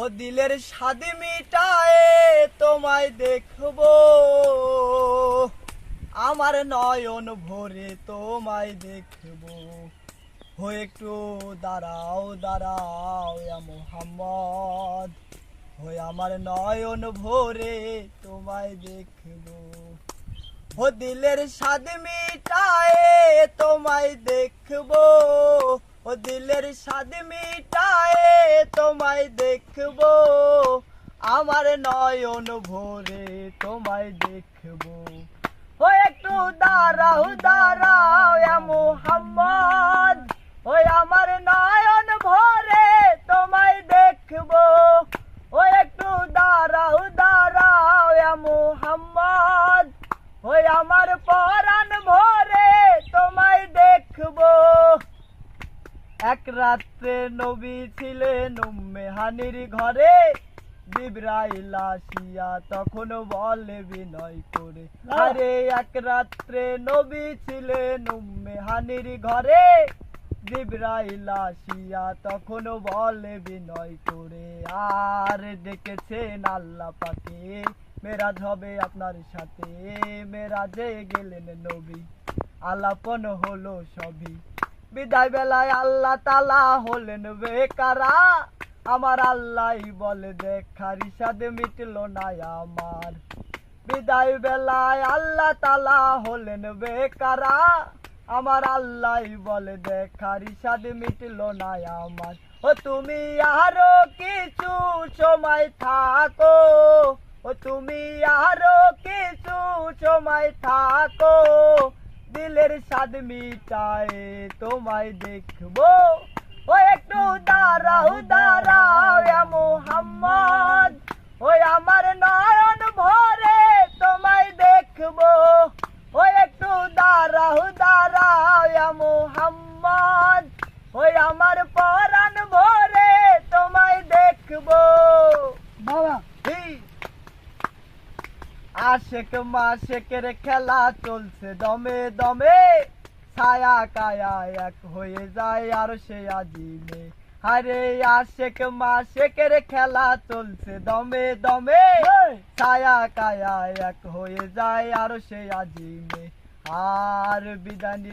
ও দিলের স্বাদ মিটায়ে তোমায় দেখব। আমার নয়ন ভরে তোমায় দেখব। ও একটু দাঁড়াও দাঁড়াও মোহাম্মদ। ওই আমার নয়ন ভরে তোমায় দেখব। ও দিলের স্বাদ মিটায়ে তোমায় দেখব। ও দিলের স্বাদ মিটায়ে তোমায় দেখব, আমার নয়ন ভরে তোমায় দেখব। ও একটু দাঁড়াও দাঁড়াও মোহাম্মদ, ওই আমার নয়ন ভরে তোমায় দেখব। ও একটু দাঁড়াও দাঁড়াও মোহাম্মদ, ওই আমার পরাণ ভরে তোমায় দেখব এক রাত্রে নবী ছিলেন উম্মে হানির ঘরে। জিব্রাইল আসিয়া তখন বলে বিনয় করে আরে এক রাত্রে নবী ছিলেন উম্মে হানির ঘরে। জিব্রাইল আসিয়া তখন বলে বিনয় করে আর ডেকেছেন আল্লাহ পাকে মেরাজ হবে আপনার সাথে মেরাজে গেলেন নবী আলাপন হলো সবই। বিদায় বেলায় আল্লাহ তালা হলেন বেকারা। আমার আল্লাহ বলে দেখার ইসাদ মিটলো না আমার। বিদায় বেলায় আল্লাহ তালা হলেন বেকারা। আমার আল্লাহ বলে দেখার ইসাদ মিটলো না আমার। ও তুমি আরও কিছু সময় থাকো। ও তুমি আরও কিছু সময় থাকো। দিলের স্বাদ মিটায় তোমায় দেখব। ও একটু দাঁড়াও দাঁড়াও মোহাম্মদ। ও আমার নয়ন ভরে তোমায় দেখব। ও একটু দাঁড়াও দাঁড়াও মোহাম্মদ। ও আমার পরাণ ভরে তোমায় দেখব বাবা এই আশেক মাসেকের খেলা চলছে দমে দমে। ছায়া কায়া এক হয়ে যায় আর সে আজিমে। আরে আশেক মাসেকের খেলা চলছে দমে দমে। ছায়া কায়া এক হয়ে যায় আর সে আজিমে। আর বিদানি